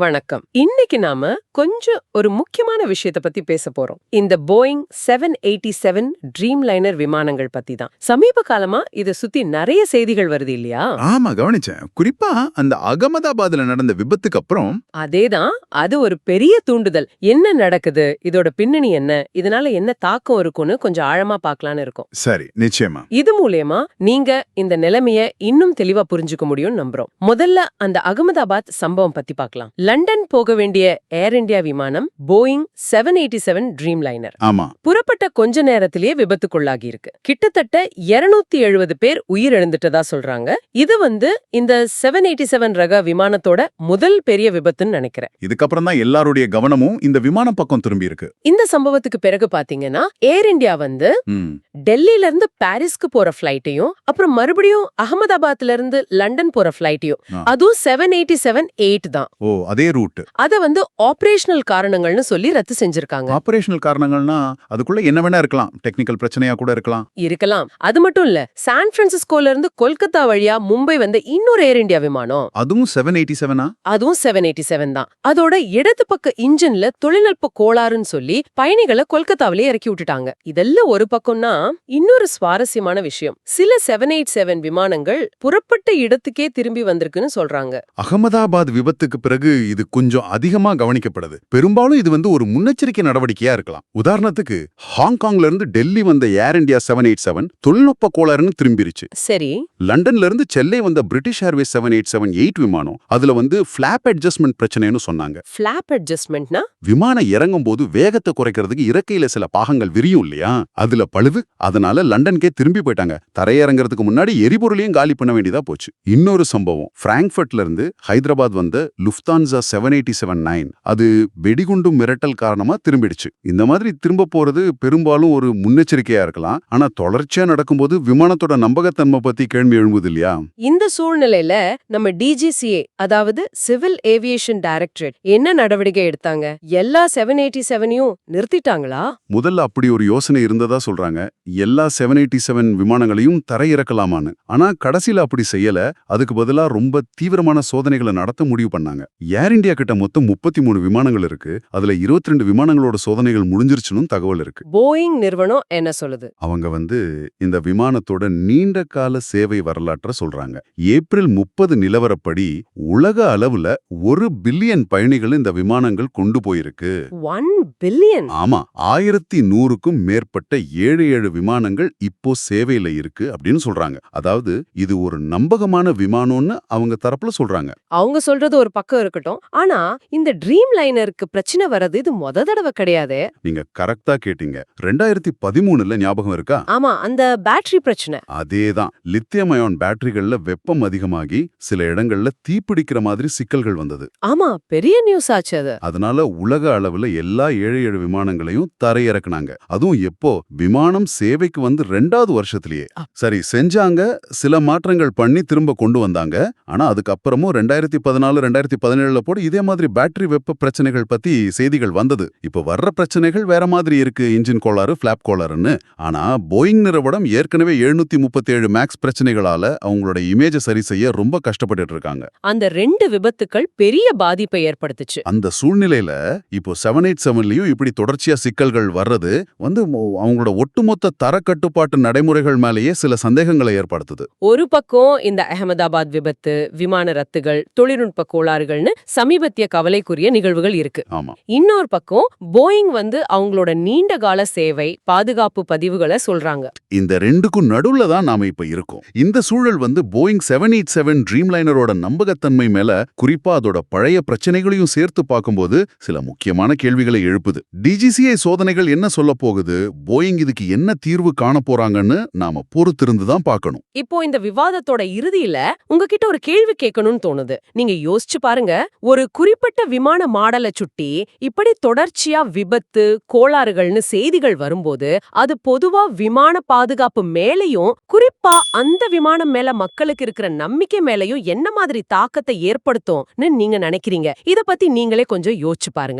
வணக்கம். இன்னைக்கு நாம கொஞ்சம் ஒரு முக்கியமான விஷயத்த பத்தி பேச போறோம். இந்த Boeing seven eighty seven dreamliner விமானங்கள் பத்தி தான். சமீப காலமா இத சுத்தி நிறைய செய்திகள் வருது இல்லையா? ஆமா கவனிச்சேன். குறிப்பா அந்த அகமதாபாத்ல நடந்த விபத்துக்கு அப்புறம் அதேதான் அது ஒரு பெரிய தூண்டுதல். என்ன நடக்குது? இதோட பின்னணி என்ன? இதனால என்ன தாக்கம் இருக்கும்னு கொஞ்சம் ஆழமா பார்க்கலான்னு இருக்கோம். சரி நிச்சயமா. இது மூலியமா நீங்க இந்த நிலைமைய இன்னும் தெளிவா புரிஞ்சுக்க முடியும்னு நம்புறோம். முதல்ல அந்த அகமதாபாத் சம்பவம் பத்தி பார்க்கலாம். லண்டன் போக வேண்டிய ஏர் இந்தியா விமானம் Boeing seven eighty seven dreamliner ஆமா. புறப்பட்ட கொஞ்ச நேரத்திலேயே விபத்துக்குள்ளாகி இருக்கு கிட்டத்தட்ட 270 எழுபது பேர் உயிரிழந்துட்டதா சொல்றாங்க. இது வந்து இந்த செவன் எயிட்டி செவன் ரக விமானத்தோட முதல் பெரிய விபத்துன்னு நினைக்கிறேன். இதுக்கப்புறம் தான் எல்லாருடைய கவனமும் இந்த விமான பக்கம் திரும்பி இருக்கு இந்த சம்பவத்துக்கு பிறகு பாத்தீங்கன்னா ஏர் இந்தியா வந்து ம், டெல்லில இருந்து பாரிஸ்க்கு போற ஃபிளைட்டையும் அப்புறம் மறுபடியும் அகமதாபாத்ல இருந்து லண்டன் போற ஃபிளைட்டையும் ஆ. அதுவும் செவன் எயிட்டி செவன் எயிட் தான். ஓ அதே ரூட் அத வந்து ஆபரேஷனல் காரணங்கள்னு சொல்லி ரத்து செஞ்சிருக்காங்க. ஆபரேஷனல் காரணங்கள்னா அதுக்குள்ள என்ன வேணா இருக்கலாம். டெக்னிக்கல் பிரச்சனையா கூட இருக்கலாம். இருக்கலாம். அது மட்டும் இல்ல சான் பிரான்சிஸ்கோல இருந்து கொல்கத்தா வழியா மும்பை வந்த இன்னொரு ஏர் இந்தியா விமானம். அதுவும் செவன் எயிட்டி செவனா அதுவும் செவன் எயிட்டி செவன் தான். அதோட இடது பக்க இன்ஜின்ல தொழில்நுட்ப கோளாறுன்னு சொல்லி பயணிகளை கொல்கத்தாவிலே இறக்கி விட்டுட்டாங்க. இதெல்லாம் ஒரு பக்கம்னா இன்னொரு சுவாரஸ்யமான விஷயம். சில செவன் எயிட் செவன் விமானங்கள் புறப்பட்ட இடத்துக்கே திரும்பி வந்திருக்குன்னு சொல்றாங்க. அகமதாபாத் விபத்துக்கு பிறகு இது கொஞ்சம் அதிகமா கவனிக்கப்படுது. பெரும்பாலும் இது வந்து ஒரு முன்னெச்சரிக்கை நடவடிக்கையா இருக்கலாம். உதாரணத்துக்கு ஹாங்காங்ல இருந்து டெல்லி வந்த air India seven eight seven தொழில்நுட்ப கோளாறுன்னு திரும்பிருச்சு. சரி. லண்டன்ல இருந்து சென்னை வந்த British airways seven eight seven eight விமானம் அதுல வந்து ஃபிளாப் அட்ஜஸ்ட்மெண்ட் பிரச்சனைன்னு சொன்னாங்க. ஃபிளாப் அட்ஜஸ்ட்மெண்ட்னா விமானம் இறங்கும் போது வேகத்தை குறைக்கிறதுக்கு இறக்கையில சில பாகங்கள் விரியும் இல்லையா? அதுல பழுது அதனால லண்டனுக்கே திரும்பி போயிட்டாங்க. தரையிறங்கிறதுக்கு முன்னாடி எரிபொருளையும் காலி பண்ண வேண்டியதா போச்சு. இன்னொரு சம்பவம் பிராங்க்ஃபர்ட்ல இருந்து ஹைதராபாத் வந்த Lufthansa seven eighty seven nine அது வெடிகுண்டு மிரட்டல் காரணமா திரும்பிடுச்சு. இந்த மாதிரி திரும்ப போறது பெரும்பாலும் ஒரு முன்னெச்சரிக்கையா இருக்கலாம். ஆனா தொடர்ச்சியா நடக்கும்போது விமானத்தோட நம்பகத்தன்மை பத்தி கேள்வி எழும்புது இல்லையா இந்த சூழ்நிலையில நம்ம டிஜிசிஏ அதாவது சிவில் ஏவியேஷன் டைரக்டரேட் என்ன நடவடிக்கை எடுத்தாங்க? எல்லா செவன் எயிட்டி செவனையும் நிறுத்திட்டாங்களா? முதல்ல அப்படி ஒரு யோசனை இருந்ததா சொல்றாங்க. எல்லா செவன் எயிட்டி செவன் விமானங்களையும் தரையிறக்கலாமான்னு. ஆனா கடைசியில அப்படி செய்யல. அதுக்கு பதிலா ரொம்ப தீவிரமான சோதனைகளை நடத்த முடிவு பண்ணாங்க. ஏர் இந்தியா கிட்ட மொத்தம் முப்பத்தி மூணு விமானங்கள் இருக்கு. அதுல இருபத்தி ரெண்டு விமானங்களோட சோதனைகள் முடிஞ்சிருச்சுன்னு தகவல் இருக்கு. போயிங் நிறுவனம் என்ன சொல்லுது? அவங்க வந்து இந்த விமானத்தோட நீண்ட கால சேவை வரலாற்ற சொல்றாங்க. ஏப்ரல் முப்பது நிலவரப்படி உலக அளவுல ஒரு பில்லியன் பயணிகள் இந்த விமானங்கள் கொண்டு போயிருக்கு. One billion? ஆமா ஆயிரத்தி நூறுக்கும் மேற்பட்ட ஏழு ஏழு விமானங்கள் இப்போ சேவையில இருக்கு அப்படின்னு சொல்றாங்க. அதாவது இது ஒரு நம்பகமான விமானம்னு அவங்க தரப்புல சொல்றாங்க. அவங்க சொல்றது ஒரு பக்கம் இருக்கட்டும். ஆனா இந்த ட்ரீம் லைனருக்கு பிரச்சனை வர்றது இது மொத தடவை கிடையாதே. நீங்க கரெக்டா கேட்டீங்க. ரெண்டாயிரத்தி பதிமூணுல ஞாபகம் இருக்கா? ஆமா அந்த பேட்டரி பிரச்சனை. அதேதான். லித்தியம் அயான் பேட்டரிகள்ல வெப்பம் அதிகமாகி சில இடங்கள்ல தீப்பிடிக்கிற மாதிரி சிக்கல்கள் வந்தது. ஆமா பெரிய நியூஸ் ஆச்சு அது. அதனால உலக அளவுல எல்லா ஏழு ஏழு விமானங்களையும் தரையிறக்குனாங்க. அதுவும் எப்போ? விமானம் சேவைக்கு வந்து ரெண்டாவது வருஷத்திலேயே. சரி செஞ்சாங்க சில மாற்றங்கள் பண்ணி திரும்ப கொண்டு வந்தாங்க. ஆனா அதுக்கப்புறமும் ரெண்டாயிரத்தி பதினாலு ரெண்டாயிரத்தி பதினேழுல போட இதே மாதிரி பேட்டரி வெப்ப பிரச்சனைகள் பத்தி செய்திகள் வந்தது. இப்போ வர்ற பிரச்சனைகள் வேற மாதிரி இருக்கு இன்ஜின் கோளாறு ஃபிளாப் கோளாறுன்னு. ஆனா போயிங் நிறுவனம் ஏற்கனவே எழுநூத்தி முப்பத்தி ஏழு மேக்ஸ் பிரச்சனைகளால அவங்களோட இமேஜை சரி செய்ய ரொம்ப கஷ்டப்பட்டுட்டு இருக்காங்க. அந்த ரெண்டு விபத்துக்கள் பெரிய பாதிப்பை ஏற்படுத்துச்சு. அந்த சூழ்நிலையில இப்போ செவன் எயிட் செவன்லயும் இப்படி தொடர்ச்சியா சிக்கல்கள் வர்றது வந்து அவங்களோட ஒட்டுமொத்த தர கட்டுப்பாட்டு நடைமுறைகள் மேலேயே சில சந்தேகங்களை ஏற்படுத்துது. ஒரு பக்கம் இந்த அகமதாபாத் விபத்து விமான ரத்துகள் தொழில்நுட்ப கோளாறுகள்னு சமீபத்திய கவலைக்குரிய நிகழ்வுகள் இருக்கு. இன்னொரு பக்கம் போயிங் வந்து அவங்களோட நீண்ட கால சேவை பாதுகாப்பு பதிவுகளை சொல்றாங்க. இந்த ரெண்டுக்கும் நடுவுல தான் நாம இப்ப இருக்கோம். இந்த சூழல் வந்து Boeing seven eight seven dream லைனரோட நம்பகத்தன்மை மேல குறிப்பா அதோட பழைய பிரச்சனைகளையும் சேர்த்து பார்க்கும்போது சில முக்கியமான கேள்விகளை எழுப்புது. டிஜிசிஐ சோதனைகள் என்ன சொல்ல போகுது? போயிங் இதுக்கு என்ன தீர்வு காண போறாங்கன்னு நாம பொறுத்திருந்து தான் பார்க்கணும். இப்போ இந்த விவாதத்தோட இறுதியில உங்ககிட்ட ஒரு கேள்வி கேட்கணும்னு தோணுது. நீங்க யோசிச்சு பாருங்க ஒரு குறிப்பிட்ட விமான மாடலை சுட்டி இப்படி தொடர்ச்சியா விபத்து கோளாறுகள்னு செய்திகள் வரும்போது அது பொதுவா விமான பாதுகாப்பு மேலயும் குறிப்பா அந்த விமானம் மேல மக்களுக்கு இருக்கிற நம்பிக்கை மேலயும் என்ன மாதிரி தாக்கத்தை ஏற்படுத்தும்னு நீங்க நினைக்கிறீங்க? இத பத்தி நீங்களே கொஞ்சம் யோசிச்சு பாருங்க.